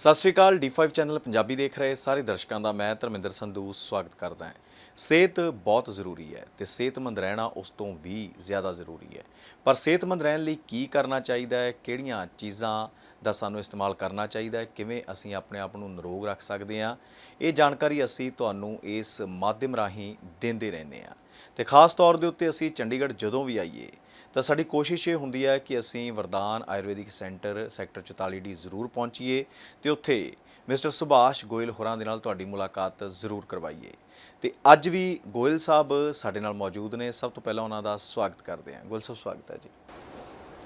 ਸਤਿ ਸ਼੍ਰੀ ਅਕਾਲ D5 channel Punjabi ਦੇਖ ਰਹੇ ਸਾਰੇ ਦਰਸ਼ਕਾਂ ਦਾ, ਮੈਂ ਧਰਮਿੰਦਰ ਸੰਧੂ ਸਵਾਗਤ ਕਰਦਾ ਹਾਂ। ਸਿਹਤ ਬਹੁਤ ਜ਼ਰੂਰੀ ਹੈ ਤੇ ਸਿਹਤਮੰਦ ਰਹਿਣਾ ਉਸ ਤੋਂ ਵੀ ਜ਼ਿਆਦਾ ਜ਼ਰੂਰੀ ਹੈ। ਪਰ ਸਿਹਤਮੰਦ ਰਹਿਣ ਲਈ ਕੀ ਕਰਨਾ ਚਾਹੀਦਾ ਹੈ? ਕਿਹੜੀਆਂ ਚੀਜ਼ਾਂ ਦਾ ਸਾਨੂੰ ਇਸਤੇਮਾਲ ਕਰਨਾ ਚਾਹੀਦਾ ਹੈ? ਕਿਵੇਂ ਅਸੀਂ ਆਪਣੇ ਆਪ ਨੂੰ ਨਿਰੋਗ ਰੱਖ ਸਕਦੇ ਹਾਂ? ਇਹ ਜਾਣਕਾਰੀ ਅਸੀਂ ਤੁਹਾਨੂੰ ਇਸ ਮਾਧਿਅਮ ਰਾਹੀਂ ਦਿੰਦੇ ਰਹਿੰਦੇ ਹਾਂ। ਤੇ ਖਾਸ ਤੌਰ ਦੇ ਉੱਤੇ ਅਸੀਂ ਚੰਡੀਗੜ੍ਹ ਜਦੋਂ ਵੀ ਆਈਏ ਤਾਂ ਸਾਡੀ ਕੋਸ਼ਿਸ਼ ਇਹ ਹੁੰਦੀ ਹੈ ਕਿ ਅਸੀਂ ਵਰਦਾਨ ਆਯੁਰਵੈਦਿਕ ਸੈਂਟਰ ਸੈਕਟਰ 44 ਡੀ ਜ਼ਰੂਰ ਪਹੁੰਚੀਏ ਤੇ ਉੱਥੇ ਮਿਸਟਰ ਸੁਭਾਸ਼ ਗੋਇਲ ਹੋਰਾਂ ਦੇ ਨਾਲ ਤੁਹਾਡੀ ਮੁਲਾਕਾਤ ਜ਼ਰੂਰ ਕਰਵਾਈਏ। ਤੇ ਅੱਜ ਵੀ ਗੋਇਲ ਸਾਹਿਬ ਸਾਡੇ ਨਾਲ ਮੌਜੂਦ ਨੇ। ਸਭ ਤੋਂ ਪਹਿਲਾਂ ਉਹਨਾਂ ਦਾ ਸਵਾਗਤ ਕਰਦੇ ਹਾਂ। ਗੋਇਲ ਸਾਹਿਬ ਸਵਾਗਤ ਹੈ ਜੀ।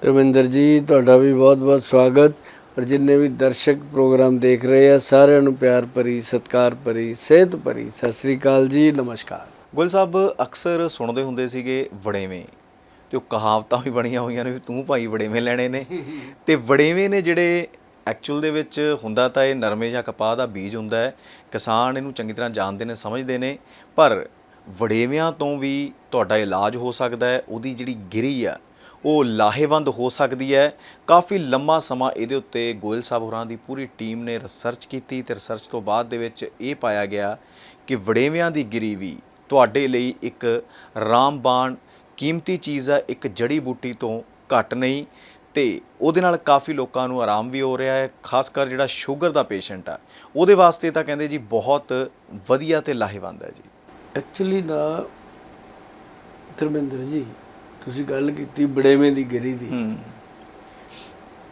ਧਰਮਿੰਦਰ ਜੀ ਤੁਹਾਡਾ ਵੀ ਬਹੁਤ-ਬਹੁਤ ਸਵਾਗਤ। ਔਰ ਜਿੰਨੇ ਵੀ ਦਰਸ਼ਕ ਪ੍ਰੋਗਰਾਮ ਦੇਖ ਰਹੇ ਆ ਸਾਰਿਆਂ ਨੂੰ ਪਿਆਰ ਭਰੀ ਸਤਿਕਾਰ ਭਰੀ ਸਿਹਤ ਭਰੀ। ਸਤਿ ਸ੍ਰੀ ਅਕਾਲ ਜੀ। ਨਮਸਕਾਰ। ਗੋਇਲ ਸਾਹਿਬ ਅਕਸਰ ਸੁਣਦੇ ਹੁੰਦੇ ਸੀਗੇ ਵੜੇਵੇਂ। ਤੇ ਉਹ ਕਹਾਵਤਾਂ ਵੀ ਬਣੀਆਂ ਹੋਈਆਂ ਨੇ ਵੀ ਤੂੰ ਭਾਈ ਵੜੇਵੇਂ ਲੈਣੇ ਨੇ। ਤੇ ਵੜੇਵੇਂ ਨੇ ਜਿਹੜੇ ਐਕਚੁਅਲ ਦੇ ਵਿੱਚ ਹੁੰਦਾ ਤਾਂ ਇਹ ਨਰਮੇ ਜਾਂ ਕਪਾਹ ਦਾ ਬੀਜ ਹੁੰਦਾ ਹੈ। ਕਿਸਾਨ ਇਹਨੂੰ ਚੰਗੀ ਤਰ੍ਹਾਂ ਜਾਣਦੇ ਨੇ, ਸਮਝਦੇ ਨੇ। ਪਰ ਵੜੇਵਿਆਂ ਤੋਂ ਵੀ ਤੁਹਾਡਾ ਇਲਾਜ ਹੋ ਸਕਦਾ ਹੈ, ਉਹਦੀ ਜਿਹੜੀ ਗਿਰੀ ਆ, ਉਹ ਲਾਹੇਵੰਦ ਹੋ ਸਕਦੀ ਹੈ। ਕਾਫੀ ਲੰਮਾ ਸਮਾਂ ਇਹਦੇ ਉੱਤੇ ਗੋਇਲ ਸਾਹਿਬ ਹੋਰਾਂ ਦੀ ਪੂਰੀ ਟੀਮ ਨੇ ਰਿਸਰਚ ਕੀਤੀ ਤੇ ਰਿਸਰਚ ਤੋਂ ਬਾਅਦ ਦੇ ਵਿੱਚ ਇਹ ਪਾਇਆ ਗਿਆ ਕਿ ਵੜੇਵਿਆਂ ਦੀ ਗਿਰੀ ਵੀ ਤੁਹਾਡੇ ਲਈ ਇੱਕ ਰਾਮਬਾਣ ਕੀਮਤੀ ਚੀਜ਼ ਹੈ ਇੱਕ ਜੜੀ ਬੂਟੀ ਤੋਂ ਘੱਟ ਨਹੀਂ ਤੇ ਉਹਦੇ ਨਾਲ ਕਾਫੀ ਲੋਕਾਂ ਨੂੰ ਆਰਾਮ ਵੀ ਹੋ ਰਿਹਾ ਹੈ ਖਾਸ ਕਰ ਜਿਹੜਾ ਸ਼ੂਗਰ ਦਾ ਪੇਸ਼ੈਂਟ ਆ। ਉਹਦੇ ਵਾਸਤੇ ਤਾਂ ਕਹਿੰਦੇ ਜੀ ਬਹੁਤ ਵਧੀਆ ਤੇ ਲਾਹੇਵੰਦ ਹੈ ਜੀ। ਐਕਚੁਅਲੀ ਨਾ ਧਰਮਿੰਦਰ ਜੀ ਤੁਸੀਂ ਗੱਲ ਕੀਤੀ ਬੜੇਵੇਂ ਦੀ ਗਿਰੀ ਦੀ।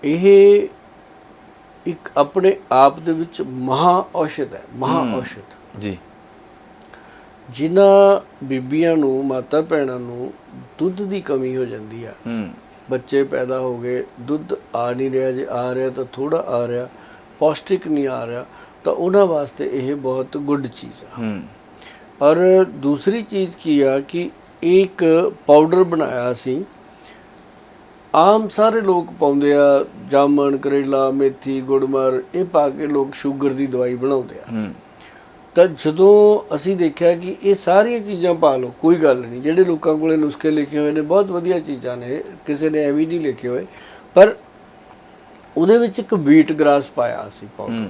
ਇਹ ਇੱਕ ਆਪਣੇ ਆਪ ਦੇ ਵਿੱਚ ਮਹਾ ਔਸ਼ਧ ਹੈ ਮਹਾ ਔਸ਼ਧ। ਜੀ। ਜਿਨ੍ਹਾਂ ਬੀਬੀਆਂ ਨੂੰ ਮਾਤਾ ਭੈਣਾਂ ਨੂੰ ਦੁੱਧ ਦੀ ਕਮੀ ਹੋ ਜਾਂਦੀ ਆ। ਹੂੰ। ਬੱਚੇ ਪੈਦਾ ਹੋ ਗਏ ਦੁੱਧ ਆ ਨਹੀਂ ਰਿਹਾ ਜੇ ਆ ਰਿਹਾ ਤਾਂ ਥੋੜਾ ਆ ਰਿਹਾ ਪੌਸ਼ਟਿਕ ਨਹੀਂ ਆ ਰਿਹਾ ਤਾਂ ਉਹਨਾਂ ਵਾਸਤੇ ਇਹ ਬਹੁਤ ਗੁੱਡ ਚੀਜ਼ ਆ। ਹੂੰ। ਔਰ ਦੂਸਰੀ ਚੀਜ਼ ਕੀ ਆ ਕਿ ਇੱਕ ਪਾਊਡਰ ਬਣਾਇਆ ਸੀ। ਆਮ ਸਾਰੇ ਲੋਕ ਪਾਉਂਦੇ ਆ ਜਾਮਣ ਕਰੇਲਾ ਮੇਥੀ ਗੁੜਮਰ ਇਹ ਪਾ ਕੇ ਲੋਕ ਸ਼ੂਗਰ ਦੀ ਦਵਾਈ ਬਣਾਉਂਦੇ ਆ। ਹੂੰ। ਤਾਂ ਜਦੋਂ ਅਸੀਂ ਦੇਖਿਆ ਕਿ ਇਹ ਸਾਰੀਆਂ ਚੀਜ਼ਾਂ ਪਾ ਲਓ ਕੋਈ ਗੱਲ ਨਹੀਂ। ਜਿਹੜੇ ਲੋਕਾਂ ਕੋਲੇ ਨੁਸਖੇ ਲਿਖੇ ਹੋਏ ਨੇ ਬਹੁਤ ਵਧੀਆ ਚੀਜ਼ਾਂ ਨੇ। ਕਿਸੇ ਨੇ ਐਵੇਂ ਨਹੀਂ ਲਿਖੇ ਹੋਏ। ਪਰ ਉਹਦੇ ਵਿੱਚ ਇੱਕ ਵੀਟ ਗ੍ਰਾਸ ਪਾਇਆ ਸੀ ਪਾਊਡਰ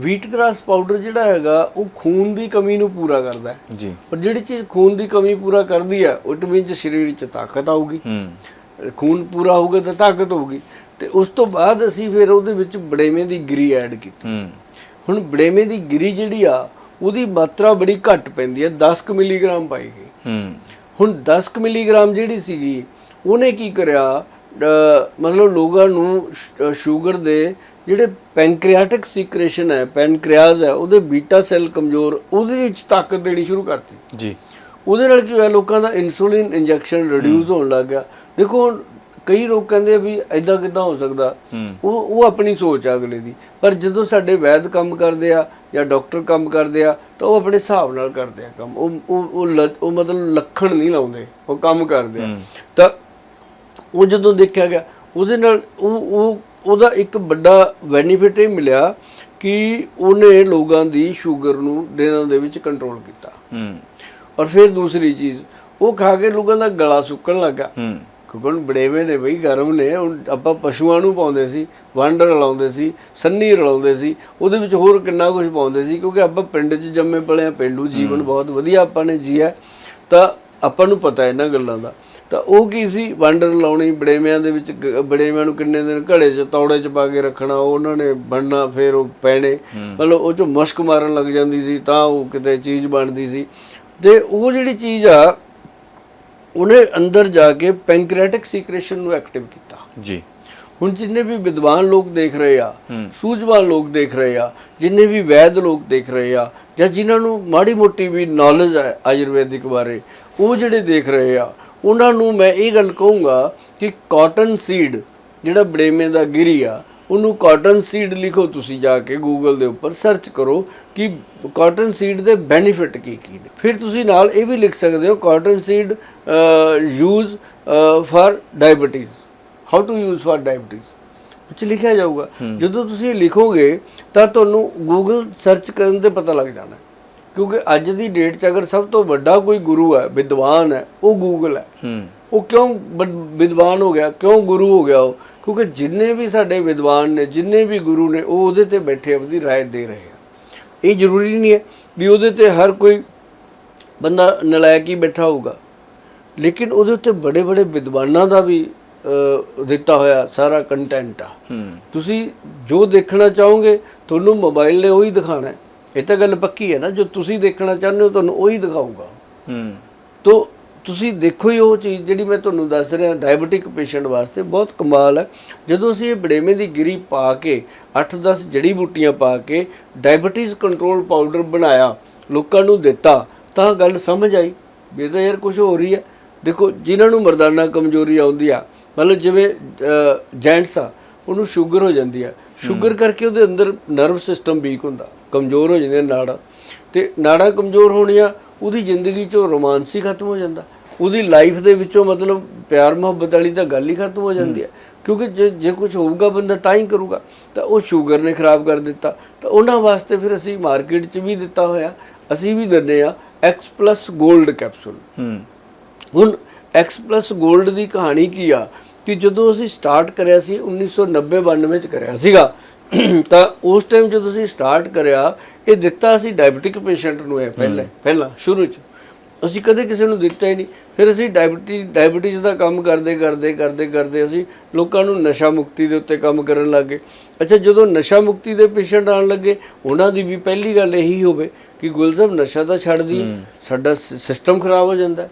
ਵੀਟ ਗ੍ਰਾਸ ਪਾਊਡਰ ਜਿਹੜਾ ਹੈਗਾ ਉਹ ਖੂਨ ਦੀ ਕਮੀ ਨੂੰ ਪੂਰਾ ਕਰਦਾ ਹੈ। ਜੀ। ਪਰ ਜਿਹੜੀ ਚੀਜ਼ ਖੂਨ ਦੀ ਕਮੀ ਪੂਰਾ ਕਰਦੀ ਹੈ ਉਹ ਵਿੱਚ ਸਰੀਰ 'ਚ ਤਾਕਤ ਆਊਗੀ। ਹੂੰ। ਖੂਨ ਪੂਰਾ ਹੋਊਗਾ ਤਾਂ ਤਾਕਤ ਹੋਊਗੀ। ਤੇ ਉਸ ਤੋਂ ਬਾਅਦ ਅਸੀਂ ਫਿਰ ਉਹਦੇ ਵਿੱਚ ਬੜੇਵੇਂ ਦੀ ਗਿਰੀ ਐਡ ਕੀਤੀ। ਹੂੰ। ਹੁਣ ਬੜੇਵੇਂ ਦੀ ਗਿਰੀ ਜਿਹੜੀ ਆ ਉਹਦੀ ਮਾਤਰਾ ਬੜੀ ਘੱਟ ਪੈਂਦੀ ਹੈ 10 ਕੁ ਮਿਲੀਗ੍ਰਾਮ ਪਾਈ ਗਈ। ਹੂੰ। ਹੁਣ 10 ਕੁ ਮਿਲੀਗ੍ਰਾਮ ਜਿਹੜੀ ਸੀਗੀ ਉਹਨੇ ਕੀ ਕਰਿਆ ਮਤਲਬ ਲੋਕਾਂ ਨੂੰ ਸ਼ੂਗਰ ਦੇ ਜਿਹੜੇ ਪੈਨਕ੍ਰੀਆਟਿਕ ਸੀਕ੍ਰੇਸ਼ਨ ਹੈ ਪੈਨਕ੍ਰੀਆਜ਼ ਹੈ ਉਹਦੇ ਬੀਟਾ ਸੈੱਲ ਕਮਜ਼ੋਰ ਉਹਦੇ ਵਿੱਚ ਤਾਕਤ ਦੇਣੀ ਸ਼ੁਰੂ ਕਰਤੀ। ਜੀ। ਉਹਦੇ ਨਾਲ ਕੀ ਹੋਇਆ ਲੋਕਾਂ ਦਾ ਇਨਸੂਲਿਨ ਇੰਜੈਕਸ਼ਨ ਰਿਡਿਊਸ ਹੋਣ ਲੱਗ ਗਿਆ। ਦੇਖੋ ਕਈ ਲੋਕ ਕਹਿੰਦੇ ਆ ਵੀ ਐਦਾਂ ਕਿਦਾਂ ਹੋ ਸਕਦਾ। ਉਹ ਉਹ ਆਪਣੀ ਸੋਚ ਆ ਅਗਲੇ ਦੀ। ਪਰ ਜਦੋਂ ਸਾਡੇ ਵੈਦ ਕੰਮ ਕਰਦੇ ਆ ਜਾਂ ਡਾਕਟਰ ਕੰਮ ਕਰਦੇ ਆ ਤਾਂ ਉਹ ਆਪਣੇ ਹਿਸਾਬ ਨਾਲ ਕਰਦੇ ਆ ਕੰਮ। ਉਹ ਉਹ ਉਹ ਮਤਲਬ ਲੱਖਣ ਨਹੀਂ ਲਾਉਂਦੇ। ਉਹ ਕੰਮ ਕਰਦੇ ਆ। ਤਾਂ ਉਹ ਜਦੋਂ ਦੇਖਿਆ ਗਿਆ ਉਹਦੇ ਨਾਲ ਉਹ ਉਹ ਉਹਦਾ ਇੱਕ ਵੱਡਾ ਬੈਨੀਫਿਟ ਇਹ ਮਿਲਿਆ ਕਿ ਉਹਨੇ ਲੋਕਾਂ ਦੀ ਸ਼ੂਗਰ ਨੂੰ ਦਿਨਾਂ ਦੇ ਵਿੱਚ ਕੰਟਰੋਲ ਕੀਤਾ। ਹੂੰ। ਔਰ ਫਿਰ ਦੂਸਰੀ ਚੀਜ਼ ਉਹ ਖਾ ਕੇ ਲੋਕਾਂ ਦਾ ਗਲਾ ਸੁੱਕਣ ਲੱਗਾ ਹੂੰ। ਹੁਣ ਬੜੇਵੇਂ ਨੇ ਬਈ ਗਰਮ ਨੇ। ਹੁਣ ਆਪਾਂ ਪਸ਼ੂਆਂ ਨੂੰ ਪਾਉਂਦੇ ਸੀ ਵੰਡ ਰਲਾਉਂਦੇ ਸੀ ਸੰਨੀ ਰਲਾਉਂਦੇ ਸੀ ਉਹਦੇ ਵਿੱਚ ਹੋਰ ਕਿੰਨਾ ਕੁਝ ਪਾਉਂਦੇ ਸੀ ਕਿਉਂਕਿ ਆਪਾਂ ਪਿੰਡ 'ਚ ਜੰਮੇ ਪਲੇ ਆ ਪਿੰਡੂ ਜੀਵਨ ਬਹੁਤ ਵਧੀਆ ਆਪਾਂ ਨੇ ਜੀਆ। ਤਾਂ ਆਪਾਂ ਨੂੰ ਪਤਾ ਇਹਨਾਂ ਗੱਲਾਂ ਦਾ। ਤਾਂ ਉਹ ਕੀ ਸੀ? ਵੰਡ ਰਲਾਉਣੀ ਬੜੇਵਿਆਂ ਦੇ ਵਿੱਚ ਬੜੇਵਿਆਂ ਨੂੰ ਕਿੰਨੇ ਦਿਨ ਘੜੇ 'ਚ ਤੌੜੇ 'ਚ ਪਾ ਕੇ ਰੱਖਣਾ ਉਹਨਾਂ ਨੇ ਬਣਨਾ ਫਿਰ ਉਹ ਪੈਣੇ। ਮਤਲਬ ਉਹ 'ਚੋਂ ਮੁਸ਼ਕ ਮਾਰਨ ਲੱਗ ਜਾਂਦੀ ਸੀ ਤਾਂ ਉਹ ਕਿਤੇ ਚੀਜ਼ ਬਣਦੀ ਸੀ। ਤੇ ਉਹ ਜਿਹੜੀ ਚੀਜ਼ ਆ ਉਹਨੇ ਅੰਦਰ ਜਾ ਕੇ ਪੈਨਕ੍ਰੀਆਟਿਕ ਸੀਕ੍ਰੇਸ਼ਨ ਨੂੰ ਐਕਟਿਵ ਕੀਤਾ ਜੀ ਹੁਣ ਜਿੰਨੇ ਵੀ ਵਿਦਵਾਨ ਲੋਕ ਦੇਖ ਰਹੇ ਆ। ਸੂਝਵਾਨ ਲੋਕ ਦੇਖ ਰਹੇ ਆ ਜਿੰਨੇ ਵੀ ਵੈਦ ਲੋਕ ਦੇਖ ਰਹੇ ਆ ਜਾਂ ਜਿਨ੍ਹਾਂ ਨੂੰ ਮਾੜੀ ਮੋਟੀ ਵੀ ਨੌਲੇਜ ਹੈ ਆਯੁਰਵੈਦਿਕ ਬਾਰੇ ਉਹ ਜਿਹੜੇ ਦੇਖ ਰਹੇ ਆ ਉਹਨਾਂ ਨੂੰ ਮੈਂ ਇਹ ਗੱਲ ਕਹੂੰਗਾ ਕਿ ਕਾਟਨ ਸੀਡ ਜਿਹੜਾ ਬੜੇਵੇਂ ਦਾ ਗਿਰੀ ਆ ਉਹਨੂੰ ਕਾਟਨ ਸੀਡ ਲਿਖੋ ਤੁਸੀਂ ਜਾ ਕੇ ਗੂਗਲ ਦੇ ਉੱਪਰ ਸਰਚ ਕਰੋ ਕਿ ਕਾਟਨ ਸੀਡ ਦੇ ਬੈਨੀਫਿਟ ਕੀ ਕੀ ਨੇ। ਫਿਰ ਤੁਸੀਂ ਨਾਲ ਇਹ ਵੀ ਲਿਖ ਸਕਦੇ ਹੋ cotton seed use for diabetes how to use for diabetes ਵਿੱਚ ਲਿਖਿਆ ਜਾਊਗਾ। ਜਦੋਂ ਤੁਸੀਂ ਲਿਖੋਗੇ ਤਾਂ ਤੁਹਾਨੂੰ ਗੂਗਲ ਸਰਚ ਕਰਨ ਤੇ ਪਤਾ ਲੱਗ ਜਾਣਾ। ਕਿਉਂਕਿ ਅੱਜ ਦੀ ਡੇਟ 'ਚ ਅਗਰ ਸਭ ਤੋਂ ਵੱਡਾ ਕੋਈ ਗੁਰੂ ਹੈ ਵਿਦਵਾਨ ਹੈ ਉਹ ਗੂਗਲ ਹੈ। ਹੂੰ। ਉਹ ਕਿਉਂ ਬ- ਵਿਦਵਾਨ ਹੋ ਗਿਆ ਕਿਉਂ ਗੁਰੂ ਹੋ ਗਿਆ ਉਹ ਕਿਉਂਕਿ ਜਿੰਨੇ ਵੀ ਸਾਡੇ ਵਿਦਵਾਨ ਨੇ ਜਿੰਨੇ ਵੀ ਗੁਰੂ ਨੇ ਉਹ ਉਹਦੇ ਤੇ ਬੈਠੇ ਆਪਣੀ رائے ਦੇ ਰਹੇ ਆ ਇਹ ਜ਼ਰੂਰੀ ਨਹੀਂ ਹੈ ਵੀ ਉਹਦੇ ਤੇ ਹਰ ਕੋਈ ਬੰਦਾ ਨਲਾਇਕ ਹੀ ਬੈਠਾ ਹੋਊਗਾ ਲੇਕਿਨ ਉਹਦੇ ਉੱਤੇ ਬੜੇ ਬੜੇ ਵਿਦਵਾਨਾਂ ਦਾ ਵੀ ਅਹ, ਦਿੱਤਾ ਹੋਇਆ ਸਾਰਾ ਕੰਟੈਂਟ ਆ ਹੂੰ ਤੁਸੀਂ ਜੋ ਦੇਖਣਾ ਚਾਹੋਗੇ ਤੁਹਾਨੂੰ ਮੋਬਾਈਲ ਨੇ ਉਹੀ ਦਿਖਾਣਾ ਹੈ ਇਹ ਤਾਂ ਗੱਲ ਪੱਕੀ ਹੈ ਨਾ ਜੋ ਤੁਸੀਂ ਦੇਖਣਾ ਚਾਹੁੰਦੇ ਹੋ ਤੁਹਾਨੂੰ ਉਹੀ ਦਿਖਾਊਗਾ ਹੂੰ ਤੋ ਤੁਸੀਂ ਦੇਖੋ ਹੀ ਉਹ ਚੀਜ਼ ਜਿਹੜੀ ਮੈਂ ਤੁਹਾਨੂੰ ਦੱਸ ਰਿਹਾ ਡਾਇਬੀਟਿਕ ਪੇਸ਼ੈਂਟ ਵਾਸਤੇ ਬਹੁਤ ਕਮਾਲ ਹੈ। ਜਦੋਂ ਅਸੀਂ ਇਹ ਬੜੇਵੇਂ ਦੀ ਗਿਰੀ ਪਾ ਕੇ 8-10 ਜੜੀ ਬੂਟੀਆਂ ਪਾ ਕੇ ਡਾਇਬੀਟਿਸ ਕੰਟਰੋਲ ਪਾਊਡਰ ਬਣਾਇਆ ਲੋਕਾਂ ਨੂੰ ਦਿੱਤਾ ਤਾਂ ਗੱਲ ਸਮਝ ਆਈ ਵੀ ਤਾਂ ਯਾਰ ਕੁਝ ਹੋ ਰਹੀ ਹੈ। ਦੇਖੋ ਜਿਨ੍ਹਾਂ ਨੂੰ ਮਰਦਾਨਾ ਕਮਜ਼ੋਰੀ ਆਉਂਦੀ ਆ ਮਤਲਬ ਜਿਵੇਂ ਜੈਂਟਸ ਆ ਉਹਨੂੰ ਸ਼ੂਗਰ ਹੋ ਜਾਂਦੀ ਆ। ਸ਼ੂਗਰ ਕਰਕੇ ਉਹਦੇ ਅੰਦਰ ਨਰਵ ਸਿਸਟਮ ਵੀਕ ਹੁੰਦਾ ਕਮਜ਼ੋਰ ਹੋ ਜਾਂਦੀਆਂ ਨਾੜਾਂ। ਤੇ ਨਾੜਾਂ ਕਮਜ਼ੋਰ ਹੋਣੀਆਂ ਉਹਦੀ ਜ਼ਿੰਦਗੀ ਚੋਂ ਰੋਮਾਂਸ ਹੀ ਖਤਮ ਹੋ ਜਾਂਦਾ। ਉਹਦੀ ਲਾਈਫ ਦੇ ਵਿੱਚੋਂ ਮਤਲਬ ਪਿਆਰ ਮੁਹੱਬਤ ਵਾਲੀ ਤਾਂ ਗੱਲ ਹੀ ਖਤਮ ਹੋ ਜਾਂਦੀ ਹੈ। ਕਿਉਂਕਿ ਜੇ ਜੇ ਕੁਝ ਹੋਊਗਾ ਬੰਦਾ ਤਾਂ ਹੀ ਕਰੂਗਾ। ਤਾਂ ਉਹ ਸ਼ੂਗਰ ਨੇ ਖਰਾਬ ਕਰ ਦਿੱਤਾ। ਤਾਂ ਉਹਨਾਂ ਵਾਸਤੇ ਫਿਰ ਅਸੀਂ ਮਾਰਕੀਟ 'ਚ ਵੀ ਦਿੱਤਾ ਹੋਇਆ। ਅਸੀਂ ਵੀ ਦਿੰਦੇ ਆ X+ 골ਡ ਕੈਪਸੂਲ ਹੂੰ। ਹੁਣ X+ 골ਡ ਦੀ ਕਹਾਣੀ ਕੀ ਆ? ਕਿ ਜਦੋਂ ਅਸੀਂ ਸਟਾਰਟ ਕਰਿਆ ਸੀ 1990-92 ਚ ਕਰਿਆ ਸੀਗਾ ਤਾਂ ਉਸ ਟਾਈਮ ਜਦੋਂ ਅਸੀਂ ਸਟਾਰਟ ਕਰਿਆ ਇਹ ਦਿੱਤਾ ਅਸੀਂ ਡਾਇਬੀਟਿਕ ਪੇਸ਼ੈਂਟ ਨੂੰ ਹੈ ਪਹਿਲਾਂ ਪਹਿਲਾਂ ਸ਼ੁਰੂ ਚ। ਅਸੀਂ ਕਦੇ ਕਿਸੇ ਨੂੰ ਦਿੱਤਾ ਹੀ ਨਹੀਂ। ਫਿਰ ਅਸੀਂ ਡਾਇਬੀਟਿਸ ਡਾਇਬੀਟਿਸ ਦਾ ਕੰਮ ਕਰਦੇ ਕਰਦੇ ਕਰਦੇ ਕਰਦੇ ਅਸੀਂ ਲੋਕਾਂ ਨੂੰ ਨਸ਼ਾ ਮੁਕਤੀ ਦੇ ਉੱਤੇ ਕੰਮ ਕਰਨ ਲੱਗੇ। ਅੱਛਾ ਜਦੋਂ ਨਸ਼ਾ ਮੁਕਤੀ ਦੇ ਪੇਸ਼ੈਂਟ ਆਉਣ ਲੱਗੇ ਉਹਨਾਂ ਦੀ ਵੀ ਪਹਿਲੀ ਗੱਲ ਇਹੀ ਹੋਵੇ ਕਿ ਗੁਲ ਸਾਹਿਬ ਨਸ਼ਾ ਤਾਂ ਛੱਡ ਦਈਏ। ਸਾਡਾ ਸਿਸਟਮ ਖਰਾਬ ਹੋ ਜਾਂਦਾ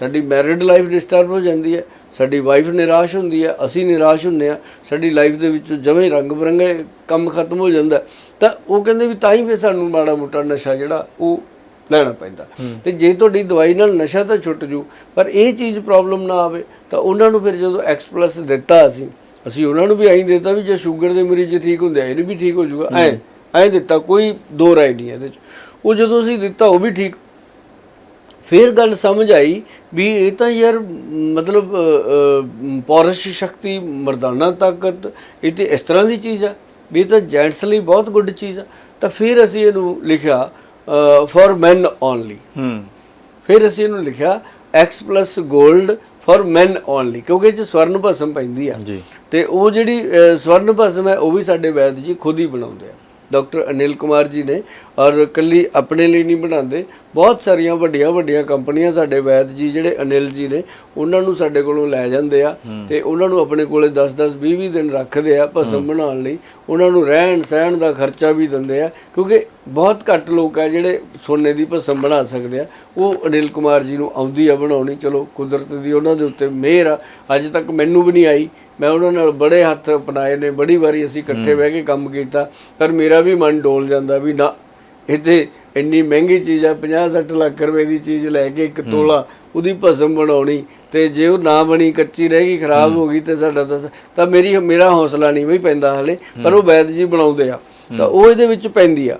ਸਾਡੀ ਮੈਰਿਡ ਲਾਈਫ ਡਿਸਟਰਬ ਹੋ ਜਾਂਦੀ ਹੈ। ਸਾਡੀ ਵਾਈਫ ਨਿਰਾਸ਼ ਹੁੰਦੀ ਹੈ। ਅਸੀਂ ਨਿਰਾਸ਼ ਹੁੰਦੇ ਆ ਸਾਡੀ ਲਾਈਫ ਦੇ ਵਿੱਚ ਜਵੇਂ ਰੰਗ ਬਰੰਗੇ ਕੰਮ ਖਤਮ ਹੋ ਜਾਂਦਾ। ਤਾਂ ਉਹ ਕਹਿੰਦੇ ਵੀ ਤਾਂ ਹੀ ਫਿਰ ਸਾਨੂੰ ਮਾੜਾ ਮੋਟਾ ਨਸ਼ਾ ਜਿਹੜਾ ਉਹ ਲੈਣਾ ਪੈਂਦਾ। ਤੇ ਜੇ ਤੁਹਾਡੀ ਦਵਾਈ ਨਾਲ ਨਸ਼ਾ ਤਾਂ ਛੁੱਟ ਜੂ ਪਰ ਇਹ ਚੀਜ਼ ਪ੍ਰੋਬਲਮ ਨਾ ਆਵੇ ਤਾਂ ਉਹਨਾਂ ਨੂੰ ਫਿਰ ਜਦੋਂ X+ ਦਿੱਤਾ ਅਸੀਂ ਅਸੀਂ ਉਹਨਾਂ ਨੂੰ ਵੀ ਐਂ ਦਿੱਤਾ ਵੀ ਜੇ ਸ਼ੂਗਰ ਦੇ ਮਰੀਜ਼ ਠੀਕ ਹੁੰਦੇ ਆ ਇਹਨੂੰ ਵੀ ਠੀਕ ਹੋ ਜਾਊਗਾ ਐ ਐਂ ਦਿੱਤਾ ਕੋਈ ਦੋ ਰਾਏ ਨਹੀਂ ਇਹਦੇ ਚ। ਉਹ ਜਦੋਂ ਅਸੀਂ ਦਿੱਤਾ ਉਹ ਵੀ ਠੀਕ। ਫਿਰ ਗੱਲ ਸਮਝ ਆਈ ਵੀ ਇਹ ਤਾਂ ਯਾਰ ਮਤਲਬ ਅ, ਪੌਰਸ਼ ਸ਼ਕਤੀ ਮਰਦਾਨਾ ਤਾਕਤ ਇਹ ਤੇ ਇਸ ਤਰ੍ਹਾਂ ਦੀ ਚੀਜ਼ ਆ। ਵੀ ਇਹ ਤਾਂ ਜੈਂਟਸ ਲਈ ਬਹੁਤ ਗੁੱਡ ਚੀਜ਼ ਆ। ਤਾਂ ਫਿਰ ਅਸੀਂ ਇਹਨੂੰ ਲਿਖਿਆ ਫॉर men only ਫਿਰ ਅਸੀਂ ਇਹਨੂੰ ਲਿਖਿਆ x gold for men only ਕਿਉਂਕਿ ਇਹ ਸਵਰਨ ਭਸਮ ਪੈਂਦੀ ਆ। ਜੀ। ਤੇ ਉਹ ਜਿਹੜੀ ਸਵਰਨ ਭਸਮ ਹੈ ਉਹ ਵੀ ਸਾਡੇ ਵੈਦ ਜੀ ਖੁਦ ਹੀ ਬਣਾਉਂਦੇ ਆ। ਡਾਕਟਰ ਅਨਿਲ ਕੁਮਾਰ ਜੀ ਨੇ ਔਰ ਕੱਲੀ ਆਪਣੇ ਲਈ ਨਹੀਂ ਬਣਾਉਂਦੇ। ਬਹੁਤ ਸਾਰੀਆਂ ਵੱਡੀਆਂ ਵੱਡੀਆਂ ਕੰਪਨੀਆਂ ਸਾਡੇ ਵੈਦ ਜੀ ਜਿਹੜੇ ਅਨਿਲ ਜੀ ਨੇ ਉਹਨਾਂ ਨੂੰ ਸਾਡੇ ਕੋਲੋਂ ਲੈ ਜਾਂਦੇ ਆ ਤੇ ਉਹਨਾਂ ਨੂੰ ਆਪਣੇ ਕੋਲੇ 10 10 20 20 ਦਿਨ ਰੱਖਦੇ ਆ ਭਸਮ ਬਣਾਉਣ ਲਈ। ਉਹਨਾਂ ਨੂੰ ਰਹਿਣ ਸਹਿਣ ਦਾ ਖਰਚਾ ਵੀ ਦਿੰਦੇ ਆ ਕਿਉਂਕਿ ਬਹੁਤ ਘੱਟ ਲੋਕ ਆ ਜਿਹੜੇ ਸੋਨੇ ਦੀ ਭਸਮ ਬਣਾ ਸਕਦੇ ਆ। ਉਹ ਅਨਿਲ ਕੁਮਾਰ ਜੀ ਨੂੰ ਆਉਂਦੀ ਆ ਬਣਾਉਣੀ। ਚਲੋ ਕੁਦਰਤ ਦੀ ਉਹਨਾਂ ਦੇ ਉੱਤੇ ਮਿਹਰ ਆ। ਅੱਜ ਤੱਕ ਮੈਨੂੰ ਵੀ ਨਹੀਂ ਆਈ। ਮੈਂ ਉਹਨਾਂ ਨਾਲ ਬੜੇ ਹੱਥ ਅਪਣਾਏ ਨੇ ਬੜੀ ਵਾਰੀ ਅਸੀਂ ਇਕੱਠੇ ਬਹਿ ਕੇ ਕੰਮ ਕੀਤਾ। ਪਰ ਮੇਰਾ ਵੀ ਮਨ ਡੋਲ ਜਾਂਦਾ ਵੀ ਨਾ ਤੇ ਇੰਨੀ ਮਹਿੰਗੀ ਚੀਜ਼ ਆ 50 60 ਲੱਖ ਰੁਪਏ ਦੀ ਚੀਜ਼ ਲੈ ਕੇ ਇੱਕ ਤੋਲਾ ਉਹਦੀ ਭਸਮ ਬਣਾਉਣੀ ਤੇ ਜੇ ਉਹ ਨਾ ਬਣੀ ਕੱਚੀ ਰਹਿ ਗਈ ਖਰਾਬ ਹੋ। ਗਈ ਤੇ ਸਾਡਾ ਤਾਂ ਤਾਂ ਮੇਰੀ ਮੇਰਾ ਹੌਸਲਾ ਨਹੀਂ ਵੀ ਪੈਂਦਾ ਹਲੇ ਪਰ ਉਹ ਵੈਦ ਜੀ ਬਣਾਉਂਦੇ ਆ ਤਾਂ ਉਹ ਇਹਦੇ ਵਿੱਚ ਪੈਂਦੀ ਆ।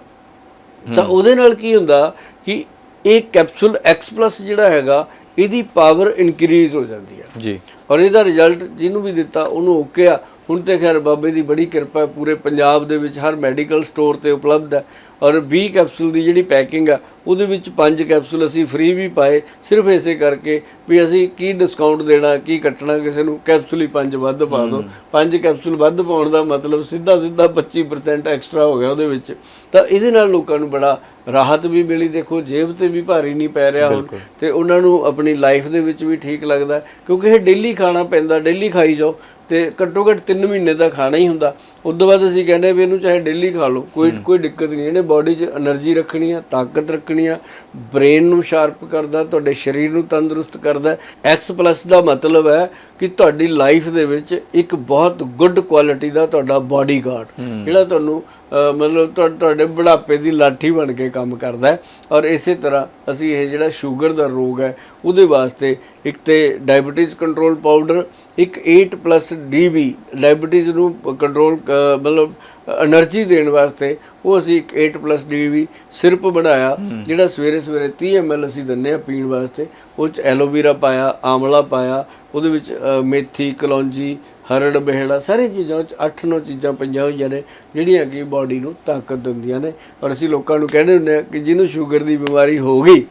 ਤਾਂ ਉਹਦੇ ਨਾਲ ਕੀ ਹੁੰਦਾ ਕਿ ਇਹ ਕੈਪਸੂਲ X+ ਜਿਹੜਾ ਹੈਗਾ ਇਹਦੀ ਪਾਵਰ ਇਨਕਰੀਜ਼ ਹੋ ਜਾਂਦੀ ਆ। ਜੀ। ਔਰ ਇਹਦਾ ਰਿਜ਼ਲਟ ਜਿਹਨੂੰ ਵੀ ਦਿੱਤਾ, ਉਹਨੂੰ ਓਕੇ ਆ। ਹੁਣ ਤੇ ਖੈਰ ਬਾਬੇ ਦੀ ਬੜੀ ਕਿਰਪਾ ਹੈ, ਪੂਰੇ ਪੰਜਾਬ ਦੇ ਵਿੱਚ ਹਰ ਮੈਡੀਕਲ ਸਟੋਰ ਤੇ ਉਪਲਬਧ ਹੈ। ਔਰ 20 ਕੈਪਸੂਲ ਦੀ ਜਿਹੜੀ ਪੈਕਿੰਗ ਆ ਉਹਦੇ ਵਿੱਚ 5 ਕੈਪਸੂਲ ਅਸੀਂ ਫ੍ਰੀ ਵੀ ਪਾਏ ਸਿਰਫ ਇਸੇ ਕਰਕੇ ਵੀ ਅਸੀਂ ਕੀ ਡਿਸਕਾਊਂਟ ਦੇਣਾ ਕੀ ਕੱਟਣਾ ਕਿਸੇ ਨੂੰ ਕੈਪਸੂਲ ਹੀ 5 ਵੱਧ ਪਾ ਦਿਓ 5 ਕੈਪਸੂਲ ਵੱਧ ਪਾਉਣ ਦਾ ਮਤਲਬ ਸਿੱਧਾ ਸਿੱਧਾ 25% ਐਕਸਟਰਾ ਹੋ ਗਿਆ ਉਹਦੇ ਵਿੱਚ। ਤਾਂ ਇਹਦੇ ਨਾਲ ਲੋਕਾਂ ਨੂੰ ਬੜਾ ਰਾਹਤ ਵੀ ਮਿਲੀ। ਦੇਖੋ ਜੇਬ ਤੇ ਵੀ ਭਾਰੀ ਨਹੀਂ ਪੈ ਰਿਹਾ ਹੁਣ। ਤੇ ਉਹਨਾਂ ਨੂੰ ਆਪਣੀ ਲਾਈਫ ਦੇ ਵਿੱਚ ਵੀ ਠੀਕ ਲੱਗਦਾ। ਕਿਉਂਕਿ ਇਹ ਡੇਲੀ ਖਾਣਾ ਪੈਂਦਾ ਡੇਲੀ ਖਾਈ ਜਾਓ। ਤੇ ਘੱਟੋ ਘੱਟ 3 ਮਹੀਨੇ ਦਾ ਖਾਣਾ ਹੀ ਹੁੰਦਾ। ਉਦੋਂ ਬਾਅਦ ਅਸੀਂ ਕਹਿੰਦੇ ਵੀ ਇਹਨੂੰ ਚਾਹੇ ਡੇਲੀ ਖਾ ਲਓ ਕੋਈ ਕੋਈ ਦਿੱਕਤ ਨਹੀਂ। ਇਹਨੇ ਬਾਡੀ 'ਚ એનર્ਜੀ ਰੱਖਣੀ ਆ ਤਾਕਤ ਰੱਖਣੀ ਆ ਬ੍ਰੇਨ ਨੂੰ ਸ਼ਾਰਪ ਕਰਦਾ ਤੁਹਾਡੇ ਸਰੀਰ ਨੂੰ ਤੰਦਰੁਸਤ ਕਰਦਾ। ਐਕਸ ਪਲੱਸ ਦਾ ਮਤਲਬ ਹੈ ਕਿ ਤੁਹਾਡੀ ਲਾਈਫ ਦੇ ਵਿੱਚ ਇੱਕ ਬਹੁਤ ਗੁੱਡ ਕੁਆਲਿਟੀ ਦਾ ਤੁਹਾਡਾ ਬਾਡੀ ਗਾਰਡ ਜਿਹੜਾ ਤੁਹਾਨੂੰ ਮਤਲਬ ਤੁਹਾਡੇ ਬੁਢਾਪੇ ਦੀ ਲਾਠੀ ਬਣ ਕੇ ਕੰਮ ਕਰਦਾ ਔਰ ਇਸੇ ਤਰ੍ਹਾਂ ਅਸੀਂ ਇਹ ਜਿਹੜਾ ਸ਼ੂਗਰ ਦਾ ਰੋਗ ਹੈ ਉਹਦੇ ਵਾਸਤੇ ਇੱਕ ਤੇ ਡਾਇਬੀਟਿਸ ਕੰਟਰੋਲ ਪਾਊਡਰ ਇੱਕ 8+ ਡੀਬੀ ਡਾਇਬਟੀਜ਼ ਨੂੰ ਕੰਟਰੋਲ ਮਤਲਬ એનર્ਜੀ ਦੇਣ ਵਾਸਤੇ ਉਹ ਅਸੀਂ ਇੱਕ 8+ ਵੀ ਸਿਰਪ ਬਣਾਇਆ ਜਿਹੜਾ ਸਵੇਰੇ ਸਵੇਰੇ 30 ml ਅਸੀਂ ਦਿੰਨੇ ਆ ਪੀਣ ਵਾਸਤੇ। ਉਹ ਚ ਐਲੋਵੀਰਾ ਪਾਇਆ ਆਮਲਾ ਪਾਇਆ ਉਹਦੇ ਵਿੱਚ ਮੇਥੀ ਕਲੌਂਜੀ ਹਰੜ ਬਹਿੜਾ ਸਾਰੀ ਚੀਜ਼ਾਂ ਚ 8-9 ਚੀਜ਼ਾਂ ਪਈਆਂ ਹੋਈਆਂ ਨੇ ਜਿਹੜੀਆਂ ਕਿ ਬਾਡੀ ਨੂੰ ਤਾਕਤ ਦਿੰਦੀਆਂ ਨੇ। ਔਰ ਅਸੀਂ ਲੋਕਾਂ ਨੂੰ ਕਹਿੰਦੇ ਹੁੰਦੇ ਆ ਕਿ ਜਿਹਨੂੰ ਸ਼ੂਗਰ ਦੀ ਬਿਮਾਰੀ ਹੋ ਗਈ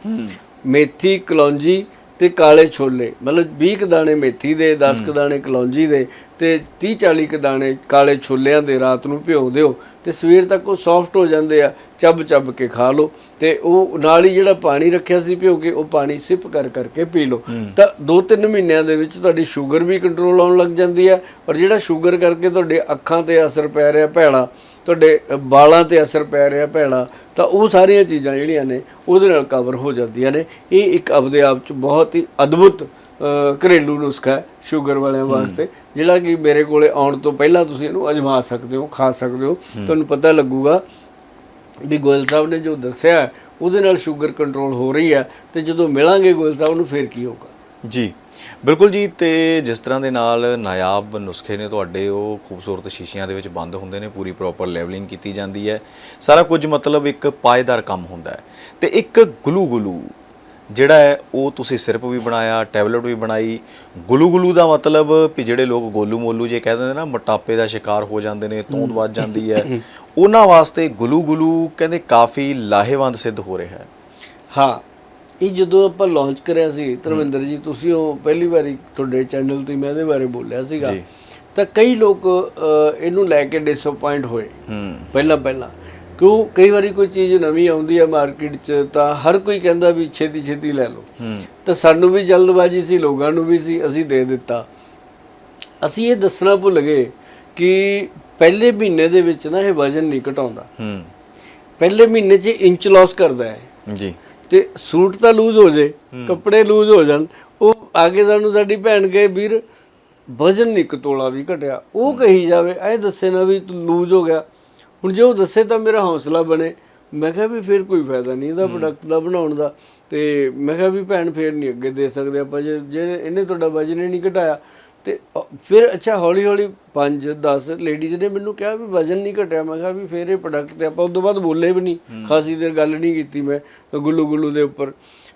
ਮੇਥੀ ਕਲੌਂਜੀ ਤੇ ਕਾਲੇ ਛੋਲੇ ਮਤਲਬ 20 ਕੁ ਦਾਣੇ ਮੇਥੀ ਦੇ 10 ਕੁ ਦਾਣੇ ਕਲੌਂਜੀ ਦੇ ਤੇ 30 40 ਕੁ ਦਾਣੇ ਕਾਲੇ ਛੋਲਿਆਂ ਦੇ ਰਾਤ ਨੂੰ ਭਿਓ ਦਿਓ ਤੇ ਸਵੇਰ ਤੱਕ ਉਹ ਸੌਫਟ ਹੋ ਜਾਂਦੇ ਆ ਚੱਬ ਚੱਬ ਕੇ ਖਾ ਲਓ ਤੇ ਉਹ ਨਾਲ ਹੀ ਜਿਹੜਾ ਪਾਣੀ ਰੱਖਿਆ ਸੀ ਭਿਓ ਕੇ ਉਹ ਪਾਣੀ ਸਿਪ ਕਰ ਕਰਕੇ ਪੀ ਲਓ। ਤਾਂ 2-3 ਮਹੀਨਿਆਂ ਦੇ ਵਿੱਚ ਤੁਹਾਡੀ ਸ਼ੂਗਰ ਵੀ ਕੰਟਰੋਲ ਆਉਣ ਲੱਗ ਜਾਂਦੀ ਹੈ ਔਰ ਜਿਹੜਾ ਸ਼ੂਗਰ ਕਰਕੇ ਤੁਹਾਡੇ ਅੱਖਾਂ ਤੇ ਅਸਰ ਪੈ ਰਿਹਾ ਭੈੜਾ ਤੁਹਾਡੇ ਵਾਲਾਂ ਤੇ ਅਸਰ ਪੈ ਰਿਹਾ ਭੈੜਾ ਤਾਂ ਉਹ ਸਾਰੀਆਂ ਚੀਜ਼ਾਂ ਜਿਹੜੀਆਂ ਨੇ ਉਹਦੇ ਨਾਲ ਕਵਰ ਹੋ ਜਾਂਦੀਆਂ ਨੇ। ਇਹ ਇੱਕ ਆਪਦੇ ਆਪ ਚ ਬਹੁਤ ਹੀ ਅਦਭੁਤ ਘਰੇਲੂ ਨੁਸਖਾ ਹੈ ਸ਼ੂਗਰ ਵਾਲਿਆਂ ਵਾਸਤੇ। ਜਿਹੜਾ ਕਿ ਮੇਰੇ ਕੋਲੇ ਆਉਣ ਤੋਂ ਪਹਿਲਾਂ ਤੁਸੀਂ ਇਹਨੂੰ ਅਜਮਾ ਸਕਦੇ ਹੋ ਖਾ ਸਕਦੇ ਹੋ। ਤੁਹਾਨੂੰ ਪਤਾ ਲੱਗੂਗਾ ਵੀ ਗੋਇਲ ਸਾਹਿਬ ਨੇ ਜੋ ਦੱਸਿਆ ਉਹਦੇ ਨਾਲ ਸ਼ੂਗਰ ਕੰਟਰੋਲ ਹੋ ਰਹੀ ਹੈ ਤੇ ਜਦੋਂ ਮਿਲਾਂਗੇ ਗੋਇਲ ਸਾਹਿਬ ਨੂੰ ਫਿਰ ਕੀ ਹੋਊਗਾ? ਜੀ। ਬਿਲਕੁਲ ਜੀ ਤੇ ਜਿਸ ਤਰ੍ਹਾਂ ਦੇ ਨਾਲ ਨਾਇਆਬ ਨੁਸਖੇ ਨੇ ਤੁਹਾਡੇ ਉਹ ਖੂਬਸੂਰਤ ਸ਼ੀਸ਼ਿਆਂ ਦੇ ਵਿੱਚ ਬੰਦ ਹੁੰਦੇ ਨੇ ਪੂਰੀ ਪ੍ਰੋਪਰ ਲੈਵਲਿੰਗ ਕੀਤੀ ਜਾਂਦੀ ਹੈ। ਸਾਰਾ ਕੁਝ ਮਤਲਬ ਇੱਕ ਪਾਏਦਾਰ ਕੰਮ ਹੁੰਦਾ ਹੈ। ਤੇ ਇੱਕ ਗਲੂ ਗਲੂ ਜਿਹੜਾ ਹੈ ਉਹ ਤੁਸੀਂ ਸਿਰਪ ਵੀ ਬਣਾਇਆ ਟੈਬਲੇਟ ਵੀ ਬਣਾਈ। ਗਲੂ ਗਲੂ ਦਾ ਮਤਲਬ ਵੀ ਜਿਹੜੇ ਲੋਕ ਗੋਲੂ ਮੋਲੂ ਜੇ ਕਹਿੰਦੇ ਨੇ ਨਾ ਮੋਟਾਪੇ ਦਾ ਸ਼ਿਕਾਰ ਹੋ ਜਾਂਦੇ ਨੇ ਤੋਂਦ ਵੱਜ ਜਾਂਦੀ ਹੈ। ਉਹਨਾਂ ਵਾਸਤੇ ਗਲੂ ਗਲੂ ਕਹਿੰਦੇ ਕਾਫੀ ਲਾਹੇਵੰਦ ਸਿੱਧ ਹੋ ਰਿਹਾ ਹੈ। ਹਾਂ ਇਹ ਜਦੋਂ ਆਪਾਂ ਲਾਂਚ ਕਰਿਆ ਸੀ ਧਰਮਿੰਦਰ ਜੀ ਤੁਸੀਂ ਉਹ ਪਹਿਲੀ ਵਾਰੀ ਤੁਹਾਡੇ ਚੈਨਲ ਤੇ ਮੈਂ ਇਹਦੇ ਬਾਰੇ ਬੋਲਿਆ ਸੀਗਾ। ਤਾਂ ਕਈ ਲੋਕ ਇਹਨੂੰ ਲੈ ਕੇ ਡਿਸਅਪਾਇੰਟ ਹੋਏ। ਹੂੰ। ਪਹਿਲਾਂ ਪਹਿਲਾਂ। ਕਿਉਂ? ਕਈ ਵਾਰੀ ਕੋਈ ਚੀਜ਼ ਨਵੀਂ ਆਉਂਦੀ ਹੈ ਮਾਰਕੀਟ 'ਚ ਤਾਂ ਹਰ ਕੋਈ ਕਹਿੰਦਾ ਵੀ ਛੇਤੀ ਛੇਤੀ ਲੈ ਲਓ। ਤਾਂ ਸਾਨੂੰ ਵੀ ਜਲਦਬਾਜ਼ੀ ਸੀ ਲੋਕਾਂ ਨੂੰ ਵੀ ਸੀ ਅਸੀਂ ਦੇ ਦਿੱਤਾ। ਅਸੀਂ ਇਹ ਦੱਸਣਾ ਭੁੱਲ ਗਏ ਕਿ ਪਹਿਲੇ ਮਹੀਨੇ ਦੇ ਵਿੱਚ ਨਾ ਇਹ ਵਜ਼ਨ ਨਹੀਂ ਘਟਾਉਂਦਾ। ਹੂੰ। ਪਹਿਲੇ ਮਹੀਨੇ 'ਚ ਇੰਚ ਲਾਸ ਕਰਦਾ ਹੈ। ਜੀ। ਤੇ ਸੂਟ ਤਾਂ ਲੂਜ਼ ਹੋ ਜੇ ਕੱਪੜੇ ਲੂਜ਼ ਹੋ ਜਾਣ ਉਹ ਆਗੇ ਸਾਨੂੰ ਸਾਡੀ ਭੈਣ ਕਹੇ ਵੀਰ ਵਜ਼ਨ ਇੱਕ ਤੋਲਾ ਵੀ ਘਟਿਆ ਉਹ ਕਹੀ ਜਾਵੇ ਐ ਦੱਸੇ ਨਾ ਵੀ ਤੂੰ ਲੂਜ਼ ਹੋ ਗਿਆ। ਹੁਣ ਜੇ ਉਹ ਦੱਸੇ ਤਾਂ ਮੇਰਾ ਹੌਸਲਾ ਬਣੇ। ਮੈਂ ਕਿਹਾ ਵੀ ਫਿਰ ਕੋਈ ਫਾਇਦਾ ਨਹੀਂ ਇਹਦਾ ਪ੍ਰੋਡਕਟ ਦਾ ਬਣਾਉਣ ਦਾ। ਤੇ ਮੈਂ ਕਿਹਾ ਵੀ ਭੈਣ ਫੇਰ ਨਹੀਂ ਅੱਗੇ ਦੇ ਸਕਦੇ ਆਪਾਂ ਜੇ ਜੇ ਇਹਨੇ ਤੁਹਾਡਾ ਵਜ਼ਨ ਹੀ ਨਹੀਂ ਘਟਾਇਆ ਤੇ ਫਿਰ ਅੱਛਾ ਹੌਲੀ ਹੌਲੀ 5 10 ਲੇਡੀਜ਼ ਨੇ ਮੈਨੂੰ ਕਿਹਾ ਵੀ ਵਜ਼ਨ ਨਹੀਂ ਘਟਿਆ। ਮੈਂ ਕਿਹਾ ਵੀ ਫਿਰ ਇਹ ਪ੍ਰੋਡਕਟ ਤੇ ਆਪਾਂ ਉਦੋਂ ਬਾਅਦ ਬੋਲੇ ਵੀ ਨਹੀਂ। ਖਾਸੀ ਦੇਰ ਗੱਲ ਨਹੀਂ ਕੀਤੀ ਮੈਂ ਗੁੱਲੂ ਗੁੱਲੂ ਦੇ ਉੱਪਰ।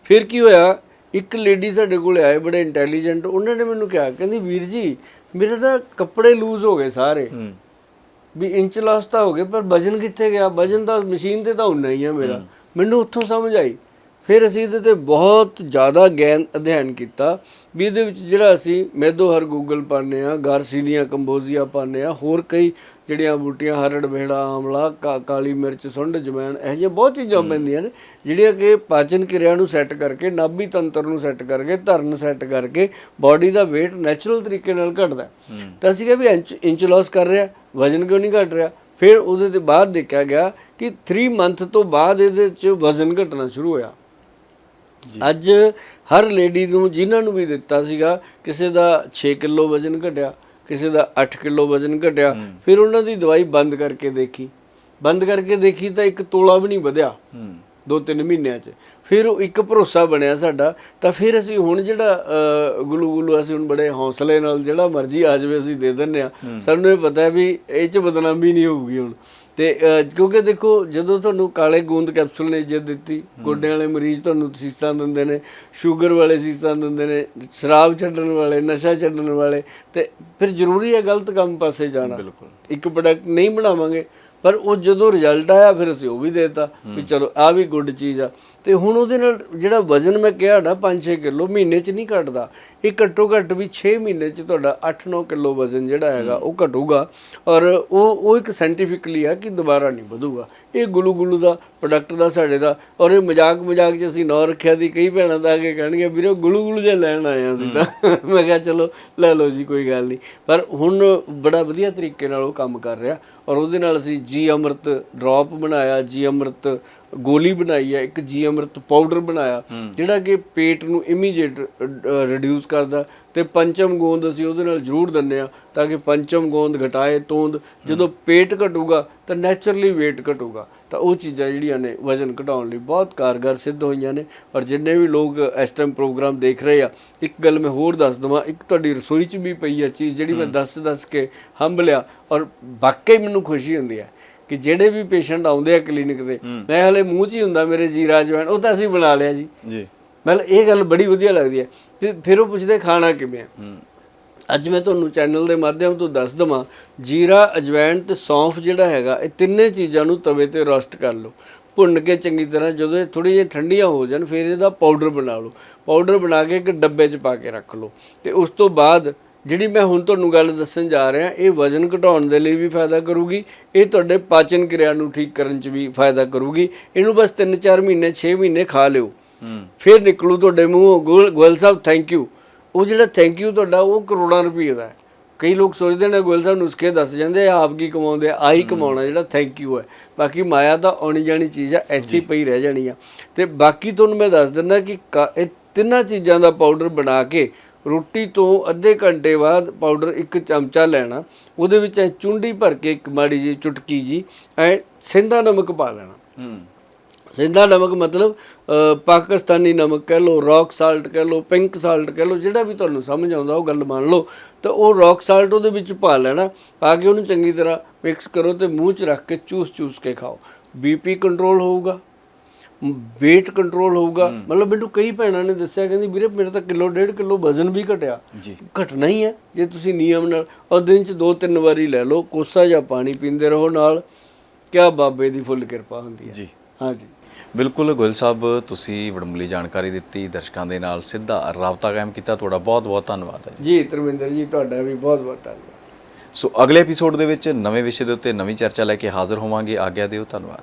ਫਿਰ ਕੀ ਹੋਇਆ? ਇੱਕ ਲੇਡੀ ਸਾਡੇ ਕੋਲ ਆਏ ਬੜੇ ਇੰਟੈਲੀਜੈਂਟ ਉਹਨਾਂ ਨੇ ਮੈਨੂੰ ਕਿਹਾ ਕਹਿੰਦੀ ਵੀਰ ਜੀ ਮੇਰੇ ਨਾ ਕੱਪੜੇ ਲੂਜ਼ ਹੋ ਗਏ ਸਾਰੇ। ਵੀ ਇੰਚ ਲਾਸ ਤਾਂ ਹੋ ਗਏ ਪਰ ਵਜਨ ਕਿੱਥੇ ਗਿਆ? ਵਜਨ ਤਾਂ ਮਸ਼ੀਨ ਤੇ ਤਾਂ ਉਨਾ ਹੀ ਆ ਮੇਰਾ। ਮੈਨੂੰ ਉੱਥੋਂ ਸਮਝ ਆਈ ਫਿਰ ਅਸੀਂ ਇਹਦੇ ਤੇ ਬਹੁਤ ਜ਼ਿਆਦਾ ਗਿਆਨ ਅਧਿਐਨ ਕੀਤਾ ਵੀ ਇਹਦੇ ਵਿੱਚ ਜਿਹੜਾ ਅਸੀਂ ਮੈਦੋਹਰ ਗੂਗਲ ਪਾਉਂਦੇ ਆ ਗਾਰਸੀਨੀਆ ਕੰਬੋਜ਼ੀਆ ਪਾਉਂਦੇ ਆ ਹੋਰ ਕਈ ਜਿਹੜੀਆਂ ਬੂਟੀਆਂ ਹਰੜ ਬੇੜਾ ਆਮਲਾ ਕਾਲੀ ਮਿਰਚ ਸੁੰਡ ਜਮੈਣ ਇਹ ਜਿਹੀਆਂ ਬਹੁਤ ਚੀਜ਼ਾਂ ਪੈਂਦੀਆਂ ਨੇ ਜਿਹੜੀਆਂ ਕਿ ਪਾਚਨ ਕਿਰਿਆ ਨੂੰ ਸੈੱਟ ਕਰਕੇ ਨਾਭੀ ਤੰਤਰ ਨੂੰ ਸੈੱਟ ਕਰਕੇ ਧਰਨ ਸੈੱਟ ਕਰਕੇ ਬਾਡੀ ਦਾ weight ਨੈਚੁਰਲ ਤਰੀਕੇ ਨਾਲ ਘਟਦਾ। ਤਾਂ ਅਸੀਂ ਕਿਹਾ ਵੀ ਇੰਚ ਇੰਚ ਲਾਸ ਕਰ ਰਿਹਾ ਵਜਨ ਕਿਉਂ ਨਹੀਂ ਘਟ ਰਿਹਾ? ਫਿਰ ਉਹਦੇ ਤੇ ਬਾਅਦ ਦੇਖਿਆ ਗਿਆ ਕਿ 3 ਮੰਥ ਤੋਂ ਬਾਅਦ ਇਹਦੇ ਚ ਵਜ਼ਨ ਘਟਣਾ ਸ਼ੁਰੂ ਹੋਇਆ। ਅੱਜ ਹਰ ਲੇਡੀ ਨੂੰ ਜਿਨ੍ਹਾਂ ਨੂੰ ਵੀ ਦਿੱਤਾ ਸੀਗਾ ਕਿਸੇ ਦਾ 6 ਕਿਲੋ ਵਜ਼ਨ ਘਟਿਆ ਕਿਸੇ ਦਾ 8 ਕਿਲੋ ਵਜ਼ਨ ਘਟਿਆ ਫਿਰ ਉਹਨਾਂ ਦੀ ਦਵਾਈ ਬੰਦ ਕਰਕੇ ਦੇਖੀ। ਬੰਦ ਕਰਕੇ ਦੇਖੀ ਤਾਂ ਇੱਕ ਤੋਲਾ ਵੀ ਨਹੀਂ ਵਧਿਆ। ਦੋ ਤਿੰਨ ਮਹੀਨਿਆਂ 'ਚ। ਫਿਰ ਉਹ ਇੱਕ ਭਰੋਸਾ ਬਣਿਆ ਸਾਡਾ ਤਾਂ ਫਿਰ ਅਸੀਂ ਹੁਣ ਜਿਹੜਾ ਗੁਲੂ ਗੁਲੂ ਅਸੀਂ ਹੁਣ ਬੜੇ ਹੌਸਲੇ ਨਾਲ ਜਿਹੜਾ ਮਰਜ਼ੀ ਆ ਜਾਵੇ ਅਸੀਂ ਦੇ ਦਿੰਨੇ ਆ ਸਾਨੂੰ ਇਹ ਪਤਾ ਹੈ ਵੀ ਇਹ 'ਚ ਬਦਨਾਮੀ ਨਹੀਂ ਹੋਊਗੀ ਹੁਣ। ਤੇ ਕਿਉਂਕਿ ਦੇਖੋ ਜਦੋਂ ਤੁਹਾਨੂੰ ਕਾਲੇ ਗੂੰਦ ਕੈਪਸੂਲ ਨੇ ਇੱਜ਼ਤ ਦਿੱਤੀ ਗੋਡਿਆਂ ਵਾਲੇ ਮਰੀਜ਼ ਤੁਹਾਨੂੰ ਸੀਸਾਂ ਦਿੰਦੇ ਨੇ ਸ਼ੂਗਰ ਵਾਲੇ ਸੀਸਾਂ ਦਿੰਦੇ ਨੇ ਸ਼ਰਾਬ ਛੱਡਣ ਵਾਲੇ ਨਸ਼ਾ ਛੱਡਣ ਵਾਲੇ ਤੇ ਫਿਰ ਜ਼ਰੂਰੀ ਹੈ ਗਲਤ ਕੰਮ ਪਾਸੇ ਜਾਣਾ ਬਿਲਕੁਲ। ਇੱਕ ਪ੍ਰੋਡਕਟ ਨਹੀਂ ਬਣਾਵਾਂਗੇ ਪਰ ਉਹ ਜਦੋਂ ਰਿਜ਼ਲਟ ਆਇਆ ਫਿਰ ਅਸੀਂ ਉਹ ਵੀ ਦੇਤਾ ਵੀ ਚਲੋ ਆ ਵੀ ਗੁੱਡ ਚੀਜ਼ ਆ। ਤੇ ਹੁਣ ਉਹਦੇ ਨਾਲ ਜਿਹੜਾ ਵਜ਼ਨ ਮੈਂ ਕਿਹਾ ਨਾ 5-6 ਕਿਲੋ ਮਹੀਨੇ 'ਚ ਨਹੀਂ ਘਟਦਾ। ਇਹ ਘੱਟੋ ਘੱਟ ਵੀ 6 ਮਹੀਨੇ 'ਚ ਤੁਹਾਡਾ 8-9 ਕਿਲੋ ਵਜ਼ਨ ਜਿਹੜਾ ਹੈਗਾ ਉਹ ਘਟੂਗਾ। ਔਰ ਉਹ ਉਹ ਇੱਕ ਸਾਇੰਟੀਫਿਕਲੀ ਆ ਕਿ ਦੁਬਾਰਾ ਨਹੀਂ ਵਧੂਗਾ। ਇਹ ਗੁਲੂ ਗੁਲੂ ਦਾ ਪ੍ਰੋਡਕਟ ਦਾ ਸਾਡੇ ਦਾ। ਔਰ ਇਹ ਮਜ਼ਾਕ ਮਜ਼ਾਕ 'ਚ ਅਸੀਂ ਨਾਂ ਰੱਖਿਆ ਦੀ ਕਈ ਭੈਣਾਂ ਦਾ ਆ ਕੇ ਕਹਿਣਗੇ ਵੀਰੇ ਗੁਲੂ ਗੁਲੂ ਜੇ ਲੈਣ ਆਏ ਹਾਂ ਅਸੀਂ ਤਾਂ। ਮੈਂ ਕਿਹਾ ਚਲੋ ਲੈ ਲਓ ਜੀ ਕੋਈ ਗੱਲ ਨਹੀਂ। ਪਰ ਹੁਣ ਬੜਾ ਵਧੀਆ ਤਰੀਕੇ ਨਾਲ ਉਹ ਕੰਮ ਕਰ ਰਿਹਾ। ਔਰ ਉਹਦੇ ਨਾਲ ਅਸੀਂ ਜੀ ਅੰਮ੍ਰਿਤ ਡ੍ਰੌਪ ਬਣਾਇਆ ਜੀ ਅੰਮ੍ਰਿਤ ਗੋਲੀ ਬਣਾਈ ਹੈ ਇੱਕ ਜੀ ਅੰਮ੍ਰਿਤ ਪਾਊਡਰ ਬਣਾਇਆ ਜਿਹੜਾ ਕਿ ਪੇਟ ਨੂੰ ਇਮੀਡੀਏਟ ਰਿਡਿਊਸ ਕਰਦਾ ਤੇ ਪੰਚਮ ਗੋਂਦ ਅਸੀਂ ਉਹਦੇ ਨਾਲ ਜ਼ਰੂਰ ਦਿੰਦੇ ਆ ਤਾਂ ਕਿ ਪੰਚਮ ਗੋਂਦ ਘਟਾਏ ਤੋਂਦ। ਜਦੋਂ ਪੇਟ ਘਟੂਗਾ ਤਾਂ ਨੈਚੁਰਲੀ weight ਘਟੂਗਾ। ਤਾਂ ਉਹ ਚੀਜ਼ਾਂ ਜਿਹੜੀਆਂ ਨੇ ਵਜ਼ਨ ਘਟਾਉਣ ਲਈ ਬਹੁਤ ਕਾਰਗਰ ਸਿੱਧ ਹੋਈਆਂ ਨੇ। ਔਰ ਜਿੰਨੇ ਵੀ ਲੋਕ ਇਸ ਟਾਈਮ ਪ੍ਰੋਗਰਾਮ ਦੇਖ ਰਹੇ ਆ ਇੱਕ ਗੱਲ ਮੈਂ ਹੋਰ ਦੱਸ ਦਵਾਂ ਇੱਕ ਤੁਹਾਡੀ ਰਸੋਈ 'ਚ ਵੀ ਪਈ ਆ ਚੀਜ਼ ਜਿਹੜੀ ਮੈਂ ਦੱਸ ਦੱਸ ਕੇ ਹੰਭ ਲਿਆ ਔਰ ਵਾਕਈ ਮੈਨੂੰ ਖੁਸ਼ੀ ਹੁੰਦੀ ਹੈ ਕਿ ਜਿਹੜੇ ਵੀ ਪੇਸ਼ੈਂਟ ਆਉਂਦੇ ਆ ਕਲੀਨਿਕ ਤੇ ਮੈਂ ਹਲੇ ਮੂੰਹ 'ਚ ਹੀ ਹੁੰਦਾ ਮੇਰੇ ਜੀਰਾ ਜਵੈਣ ਉਹ ਤਾਂ ਅਸੀਂ ਬਣਾ ਲਿਆ ਜੀ। ਜੀ। ਮਤਲਬ ਇਹ ਗੱਲ ਬੜੀ ਵਧੀਆ ਲੱਗਦੀ ਹੈ। ਫਿਰ ਉਹ ਪੁੱਛਦੇ ਖਾਣਾ ਕਿਵੇਂ ਹੂੰ। ਅੱਜ ਮੈਂ ਤੁਹਾਨੂੰ ਚੈਨਲ ਦੇ ਮਾਧਿਅਮ ਤੋਂ ਦੱਸ ਦਵਾਂ ਜੀਰਾ ਅਜਵਾਇਣ ਤੇ ਸੌਂਫ ਜਿਹੜਾ ਹੈਗਾ ਇਹ ਤਿੰਨੇ ਚੀਜ਼ਾਂ ਨੂੰ ਤਵੇ ਤੇ ਰੋਸਟ ਕਰ ਲਓ। ਭੁੰਨ ਕੇ ਚੰਗੀ ਤਰ੍ਹਾਂ ਜਦੋਂ ਇਹ ਥੋੜੀ ਜਿਹੀ ਠੰਡੀਆਂ ਹੋ ਜਾਣ ਫਿਰ ਇਹਦਾ ਪਾਊਡਰ ਬਣਾ ਲਓ। ਪਾਊਡਰ ਬਣਾ ਕੇ ਇੱਕ ਡੱਬੇ 'ਚ ਪਾ ਕੇ ਰੱਖ ਲਓ। ਤੇ ਉਸ ਤੋਂ ਬਾਅਦ ਜਿਹੜੀ ਮੈਂ ਹੁਣ ਤੁਹਾਨੂੰ ਗੱਲ ਦੱਸਣ ਜਾ ਰਿਹਾ ਇਹ ਵਜ਼ਨ ਘਟਾਉਣ ਦੇ ਲਈ ਵੀ ਫਾਇਦਾ ਕਰੂਗੀ ਇਹ ਤੁਹਾਡੇ ਪਾਚਨ ਕਿਰਿਆ ਨੂੰ ਠੀਕ ਕਰਨ 'ਚ ਵੀ ਫਾਇਦਾ ਕਰੂਗੀ। ਇਹਨੂੰ ਬਸ 3-4 ਮਹੀਨੇ 6 ਮਹੀਨੇ ਖਾ ਲਿਓ। ਫਿਰ ਨਿਕਲੂ ਤੁਹਾਡੇ ਮੂੰਹੋਂ ਗੋਲ ਸਾਹਿਬ ਥੈਂਕ ਯੂ ਉਹ ਜਿਹੜਾ ਥੈਂਕ ਯੂ ਤੁਹਾਡਾ ਉਹ ਕਰੋੜਾਂ ਰੁਪਏ ਦਾ ਹੈ। ਕਈ ਲੋਕ ਸੋਚਦੇ ਨੇ ਗੋਇਲ ਸਾਹਿਬ ਨੁਸਖੇ ਦੱਸ ਜਾਂਦੇ ਆ ਆਪ ਕੀ ਕਮਾਉਂਦੇ ਆ ਆਹੀ ਕਮਾਉਣਾ ਜਿਹੜਾ ਥੈਂਕ ਯੂ ਹੈ। ਬਾਕੀ ਮਾਇਆ ਤਾਂ ਆਉਣੀ ਜਾਣੀ ਚੀਜ਼ ਆ ਇੱਥੇ ਪਈ ਰਹਿ ਜਾਣੀ ਆ। ਤੇ ਬਾਕੀ ਤੁਹਾਨੂੰ ਮੈਂ ਦੱਸ ਦਿੰਦਾ ਕਿ ਕ- ਇਹ ਤਿੰਨਾਂ ਚੀਜ਼ਾਂ ਦਾ ਪਾਊਡਰ ਬਣਾ ਕੇ ਰੋਟੀ ਤੋਂ ਅੱਧੇ ਘੰਟੇ ਬਾਅਦ ਪਾਊਡਰ ਇੱਕ ਚਮਚਾ ਲੈਣਾ। ਉਹਦੇ ਵਿੱਚ ਐ ਚੁੰਡੀ ਭਰ ਕੇ ਇੱਕ ਮਾੜੀ ਜੀ ਚੁਟਕੀ ਜੀ ਐ ਸਿੰਧਾ ਨਮਕ ਪਾ ਲੈਣਾ। ਹੂੰ। ਸਿੰਧਾ ਨਮਕ ਮਤਲਬ ਪਾਕਿਸਤਾਨੀ ਨਮਕ ਕਹਿ ਲਓ ਰੌਕ ਸਾਲਟ ਕਹਿ ਲਓ ਪਿੰਕ ਸਾਲਟ ਕਹਿ ਲਓ ਜਿਹੜਾ ਵੀ ਤੁਹਾਨੂੰ ਸਮਝ ਆਉਂਦਾ ਉਹ ਗੱਲ ਮੰਨ ਲਓ। ਤਾਂ ਉਹ ਰੌਕ ਸਾਲਟ ਉਹਦੇ ਵਿੱਚ ਪਾ ਲੈਣਾ ਪਾ ਕੇ ਉਹਨੂੰ ਚੰਗੀ ਤਰ੍ਹਾਂ ਮਿਕਸ ਕਰੋ ਤੇ ਮੂੰਹ 'ਚ ਰੱਖ ਕੇ ਚੂਸ ਚੂਸ ਕੇ ਖਾਓ। ਬੀਪੀ ਕੰਟਰੋਲ ਹੋਊਗਾ। Weight ਕੰਟਰੋਲ ਹੋਊਗਾ। ਮਤਲਬ ਮੈਨੂੰ ਕਈ ਭੈਣਾਂ ਨੇ ਦੱਸਿਆ ਕਹਿੰਦੀ ਵੀਰੇ ਮੇਰੇ ਤਾਂ ਕਿਲੋ ਡੇਢ ਕਿਲੋ ਵਜ਼ਨ ਵੀ ਘਟਿਆ। ਜੀ। ਘਟਣਾ ਹੀ ਹੈ ਜੇ ਤੁਸੀਂ ਨਿਯਮ ਨਾਲ ਔਰ ਦਿਨ 'ਚ ਦੋ ਤਿੰਨ ਵਾਰੀ ਲੈ ਲਓ ਕੋਸਾ ਜਾਂ ਪਾਣੀ ਪੀਂਦੇ ਰਹੋ ਨਾਲ ਕਿਆ ਬਾਬੇ ਦੀ ਫੁੱਲ ਕਿਰਪਾ ਹੁੰਦੀ ਹੈ। ਜੀ। ਹਾਂਜੀ। ਬਿਲਕੁਲ ਗੋਇਲ ਸਾਹਿਬ ਤੁਸੀਂ ਵਡਮੁੱਲੀ ਜਾਣਕਾਰੀ ਦਿੱਤੀ ਦਰਸ਼ਕਾਂ ਦੇ ਨਾਲ ਸਿੱਧਾ ਰਾਬਤਾ ਕਾਇਮ ਕੀਤਾ ਤੁਹਾਡਾ ਬਹੁਤ ਬਹੁਤ ਧੰਨਵਾਦ ਹੈ ਜੀ। ਜੀ ਧਰਮਿੰਦਰ ਜੀ ਤੁਹਾਡਾ ਵੀ ਬਹੁਤ ਬਹੁਤ ਧੰਨਵਾਦ। ਸੋ ਅਗਲੇ ਐਪੀਸੋਡ ਦੇ ਵਿੱਚ ਨਵੇਂ ਵਿਸ਼ੇ ਦੇ ਉੱਤੇ ਨਵੀਂ ਚਰਚਾ ਲੈ ਕੇ ਹਾਜ਼ਰ ਹੋਵਾਂਗੇ ਆਗਿਆ ਦਿਓ ਧੰਨਵਾਦ।